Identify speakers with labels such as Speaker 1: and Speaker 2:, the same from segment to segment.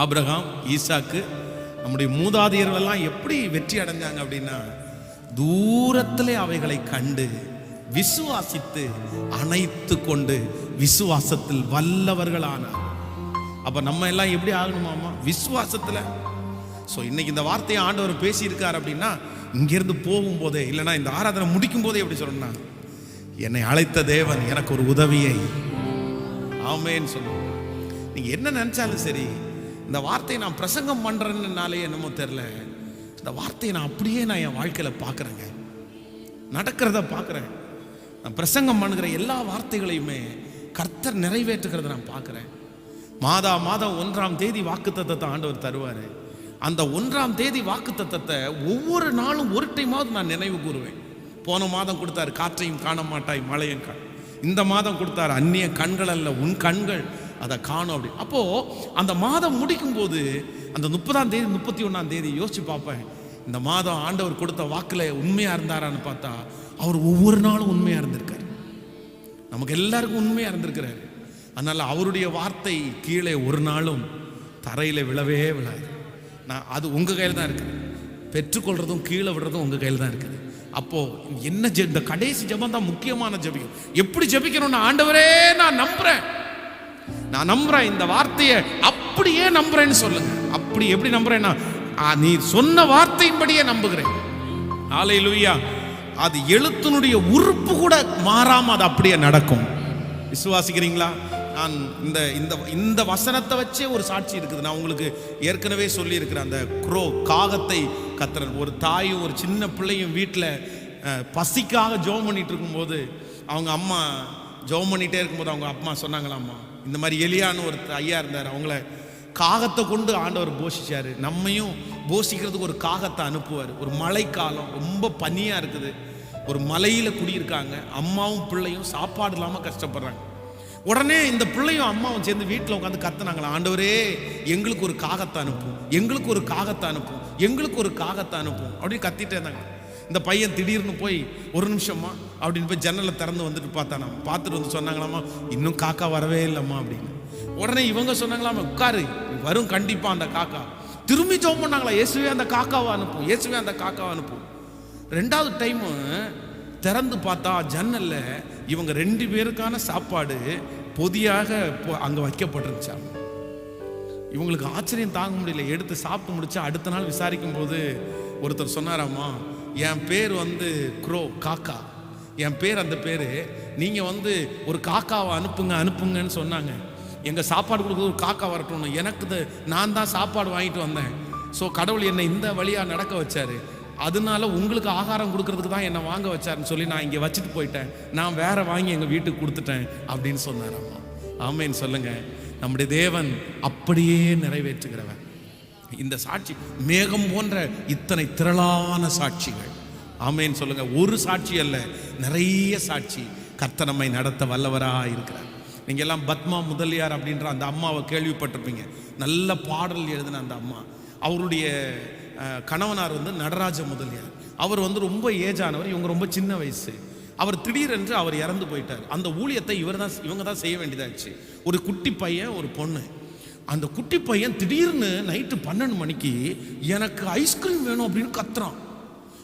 Speaker 1: Abraham ஈசாக்கு நம்முடைய மூதாதையர்கள் எல்லாம் எப்படி வெற்றி அடைஞ்சாங்க அப்படின்னா தூரத்திலே அவைகளை கண்டு விசுவாசித்து அணைத்து கொண்டு விசுவாசத்தில் வல்லவர்களானார். அப்போ நம்ம எல்லாம் எப்படி ஆகணுமாமா விசுவாசத்தில். ஸோ இன்னைக்கு இந்த வார்த்தையை ஆண்டவர் பேசியிருக்கார் அப்படின்னா இங்கேருந்து போகும்போதே இல்லைன்னா இந்த ஆராதனை முடிக்கும் போதே எப்படி சொல்லணும்னா என்னை அழைத்த தேவன் எனக்கு ஒரு உதவியை. ஆமேன்னு சொல்லுவோம் நீங்கள் என்ன நினச்சாலும் சரி இந்த வார்த்தையை நான் பிரசங்கம் பண்ணுறேன்னாலே என்னமோ தெரில இந்த வார்த்தையை நான் அப்படியே நான் என் வாழ்க்கையில் பார்க்குறேங்க. நடக்கிறத பார்க்குறேன். நான் பிரசங்கம் பண்ணுகிற எல்லா வார்த்தைகளையுமே கர்த்தர் நிறைவேற்றுகிறத நான் பார்க்குறேன். மாதா மாதம் ஒன்றாம் தேதி வாக்குத்தத்தத்தை ஆண்டவர் தருவார். அந்த ஒன்றாம் தேதி வாக்குத்தத்தத்தை ஒவ்வொரு நாளும் ஒரு டைமாவது நான் நினைவு கூறுவேன். போன மாதம் கொடுத்தாரு காற்றையும் காண மாட்டாய் மழையும் காண இந்த மாதம் கொடுத்தாரு அந்நிய கண்கள் அல்ல உன் கண்கள் அதை காணும் அப்படி. அப்போது அந்த மாதம் முடிக்கும் போது அந்த முப்பதாம் தேதி முப்பத்தி ஒன்றாம் தேதி யோசித்து பார்ப்பேன். இந்த மாதம் ஆண்டவர் கொடுத்த வாக்கில் உண்மையாக இருந்தாரான்னு பார்த்தா அவர் ஒவ்வொரு நாளும் உண்மையாக இருந்திருக்காரு. நமக்கு எல்லாருக்கும் உண்மையாக இருந்திருக்கிறார். அதனால் அவருடைய வார்த்தை கீழே ஒரு நாளும் தரையில் விழவே விழாது. நான் அது உங்கள் கையில் தான் இருக்குது. பெற்றுக்கொள்றதும் கீழே விடுறதும் உங்கள் கையில் தான் இருக்குது. அப்போது என்ன ஜெ- இந்த கடைசி ஜெபம் தான் முக்கியமான ஜபியம். எப்படி ஜபிக்கணும்னு ஆண்டவரே நான் நம்புறேன். நான் நம்புறேன் இந்த வார்த்தையை அப்படியே நம்புறேன்னு சொல்லுங்க அப்படி எப்படி நம்புறேன்னா நீ சொன்ன வார்த்தையின்படியே நம்புகிறேன். ஆலையிலுயா அது எழுத்தினுடைய உறுப்பு கூட மாறாம அது அப்படியே நடக்கும். விசுவாசிக்கிறீங்களா? நான் இந்த இந்த இந்த வசனத்தை வச்சே ஒரு சாட்சி இருக்குது. நான் உங்களுக்கு ஏற்கனவே சொல்லியிருக்கிறேன் அந்த குரோ காகத்தை கத்துறது ஒரு தாயும் ஒரு சின்ன பிள்ளையும் வீட்டில் பசிக்காக ஜெபம் பண்ணிட்டு இருக்கும்போது அவங்க அம்மா ஜெபம் பண்ணிகிட்டே இருக்கும்போது அவங்க அம்மா சொன்னாங்களாம்மா இந்த மாதிரி எலியான்னு ஒரு ஐயா இருந்தார். அவங்கள காகத்தை கொண்டு ஆண்டவர் போஷிச்சார். நம்மையும் போஷிக்கிறதுக்கு ஒரு காகத்தை அனுப்புவார். ஒரு மழைக்காலம் ரொம்ப பனியாக இருக்குது. ஒரு மலையில் குடியிருக்காங்க. அம்மாவும் பிள்ளையும் சாப்பாடு இல்லாமல் கஷ்டப்படுறாங்க. உடனே இந்த பிள்ளையும் அம்மாவும் சேர்ந்து வீட்டில் உட்காந்து கத்துனாங்களா? ஆண்டவரே எங்களுக்கு ஒரு காகத்தை அனுப்பும் எங்களுக்கு ஒரு காகத்தை அனுப்பும் எங்களுக்கு ஒரு காகத்தை அனுப்பும் அப்படின்னு கத்திட்டே இருந்தாங்க. இந்த பையன் திடீர்னு போய் ஒரு நிமிஷமா அப்படின்னு போய் ஜன்னலை திறந்து வந்துட்டு பார்த்தானா. பார்த்துட்டு வந்து சொன்னாங்களாமா இன்னும் காக்கா வரவே இல்லைம்மா அப்படின்னு. உடனே இவங்க சொன்னாங்களாமா உட்காரு வரும் கண்டிப்பாக அந்த காக்கா. திரும்பி ஜோம் பண்ணாங்களா இயேசுவே அந்த காக்காவை அனுப்பும் இயேசுவே அந்த காக்காவை அனுப்பும் ரெண்டாவது டைமு திறந்து பார்த்தா ஜன்னலில் இவங்க ரெண்டு பேருக்கான சாப்பாடு பொதியாக அங்கே வைக்கப்பட்டிருந்துச்சாங்க இவங்களுக்கு ஆச்சரியம் தாங்க முடியல எடுத்து சாப்பிட்டு முடிச்சு அடுத்த நாள் விசாரிக்கும் போது ஒருத்தர் சொன்னாராம்மா என் பேர் வந்து க்ரோ காக்கா. என் பேர் அந்த பேர். நீங்கள் வந்து ஒரு காக்காவை அனுப்புங்க அனுப்புங்கன்னு சொன்னாங்க. எங்கள் சாப்பாடு கொடுக்குறது ஒரு காக்கா வரட்டும்னு. எனக்கு நான் தான் சாப்பாடு வாங்கிட்டு வந்தேன். ஸோ கடவுள் என்னை இந்த வழியாக நடக்க வச்சார். அதனால உங்களுக்கு ஆகாரம் கொடுக்கறதுக்கு தான் என்னை வாங்க வச்சாருன்னு சொல்லி நான் இங்கே வச்சுட்டு போயிட்டேன். நான் வேற வாங்கி எங்கள் வீட்டுக்கு கொடுத்துட்டேன் அப்படின்னு சொன்னாராம்மா ஆமேன்னு சொல்லுங்க. நம்முடைய தேவன் அப்படியே நிறைவேற்றுகிறவன் இந்த சாட்சி மேகம் போன்ற இத்தனை திரளான சாட்சிகள். ஆமேன்னு சொல்லுங்க. ஒரு சாட்சி அல்ல நிறைய சாட்சி கர்த்தர் நம்மை நடத்த வல்லவராக இருக்கிறார். நீங்கள் எல்லாம் பத்மா முதலியார் அப்படின்ற அந்த அம்மாவை கேள்விப்பட்டிருப்பீங்க. நல்ல பாடல் எழுதின அந்த அம்மா. அவருடைய கணவனார் வந்து நடராஜ முதலியார். அவர் வந்து ரொம்ப ஏஜானவர் இவங்க ரொம்ப சின்ன வயசு. அவர் திடீரென்று அவர் இறந்து போயிட்டார். அந்த ஊழியத்தை இவர் தான் இவங்க தான் செய்ய வேண்டியதாச்சு. ஒரு குட்டி பையன் ஒரு பொண்ணு. அந்த குட்டி பையன் திடீர்னு நைட்டு பன்னெண்டு மணிக்கு எனக்கு ஐஸ்கிரீம் வேணும் அப்படின்னு கத்துறான்.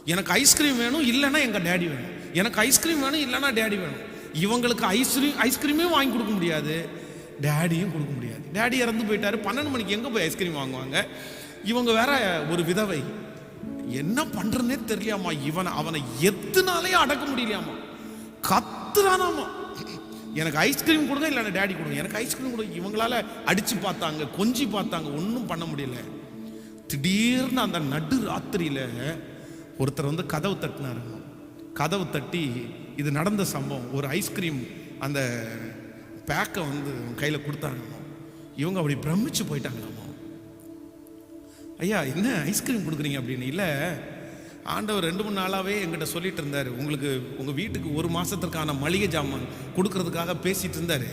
Speaker 1: எனக்கு ஐஸ்கிரீம் வேணும் இல்லைன்னா எங்கள் டேடி வேணும். எனக்கு ஐஸ்கிரீம் வேணும் இல்லைன்னா டேடி வேணும். இவங்களுக்கு ஐஸ்கிரீம் ஐஸ்கிரீமே வாங்கி கொடுக்க முடியாது. டேடியும் கொடுக்க முடியாது. டேடி இறந்து போயிட்டாரு. பன்னெண்டு மணிக்கு எங்கே போய் ஐஸ்கிரீம் வாங்குவாங்க? இவங்க வேற ஒரு விதவை. என்ன பண்றதுனே தெரியலையாமா இவனை அவனை எத்தனாலே அடக்க முடியலையாமா கத்துறானாமா எனக்கு ஐஸ்கிரீம் கொடுங்க இல்லைனா டேடி கொடுங்க. எனக்கு ஐஸ்கிரீம் கொடுங்க. இவங்களால அடிச்சு பார்த்தாங்க கொஞ்சி பார்த்தாங்க ஒன்றும் பண்ண முடியல. திடீர்னு அந்த நடு ராத்திரியில் ஒருத்தர் வந்து கதவு தட்டினாருங்க கதவு தட்டி இது நடந்த சம்பவம். ஒரு ஐஸ்கிரீம் அந்த பேக்கை வந்து கையில் கொடுத்தாங்கம்மா இவங்க அப்படி பிரமிச்சு போயிட்டாங்களாமா. ஐயா என்ன ஐஸ்கிரீம் கொடுக்குறீங்க அப்படின்னு? இல்லை ஆண்டவர் ரெண்டு மூணு நாளாகவே எங்கிட்ட சொல்லிட்டு இருந்தார். உங்களுக்கு உங்கள் வீட்டுக்கு ஒரு மாதத்திற்கான மளிகை ஜாமான் கொடுக்கறதுக்காக பேசிகிட்டு இருந்தார்.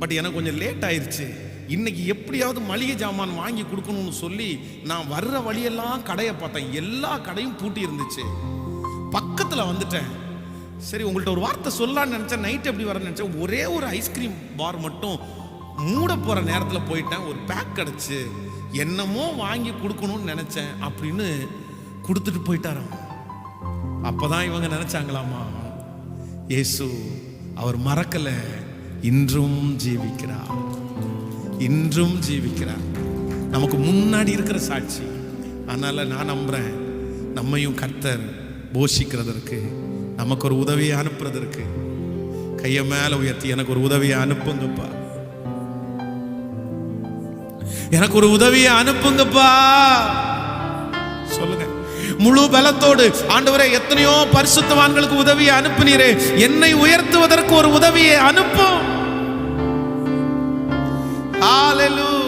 Speaker 1: பட் எனக்கு கொஞ்சம் லேட் ஆயிடுச்சு இன்னைக்கு எப்படியாவது மளிகை ஜாமான் வாங்கி கொடுக்கணும்னு சொல்லி நான் வர்ற வழியெல்லாம் கடையை பார்த்தேன். எல்லா கடையும் பூட்டி இருந்துச்சு. பக்கத்தில் வந்துட்டேன். சரி உங்கள்கிட்ட ஒரு வார்த்தை சொல்லலான்னு நினச்சேன். நைட் எப்படி வரேன்னு நினச்சேன். ஒரே ஒரு ஐஸ்கிரீம் பார் மட்டும் மூட போகிற நேரத்தில் போயிட்டேன். ஒரு பேக் கிடச்சி என்னமோ வாங்கி கொடுக்கணும்னு நினச்சேன். அப்படின்னு கொடுத்துட்டு போயிட்டாராம். அப்பதான் இவங்க நினைச்சாங்களாமா இயேசு அவர் மறக்கல. இன்றும் ஜீவிக்கிறார். இன்றும் ஜீவிக்கிறார். நமக்கு முன்னாடி இருக்கிற சாட்சி. அதனால நான் நம்புறேன் நம்மையும் கர்த்தர் போஷிக்கிறதற்கு நமக்கு ஒரு உதவியை அனுப்புறதற்கு கையை மேல உயர்த்தி எனக்கு ஒரு உதவியை அனுப்புங்கப்பா. எனக்கு ஒரு உதவியை அனுப்புங்கப்பா. சொல்லுங்க. முழு பலத்தோடு ஆண்டவரே எத்தனையோ பரிசுத்தவான்களுக்கு உதவியை அனுப்புனீரே. என்னை உயர்த்துவதற்கு ஒரு உதவியை அனுப்பும். ஹalleluya.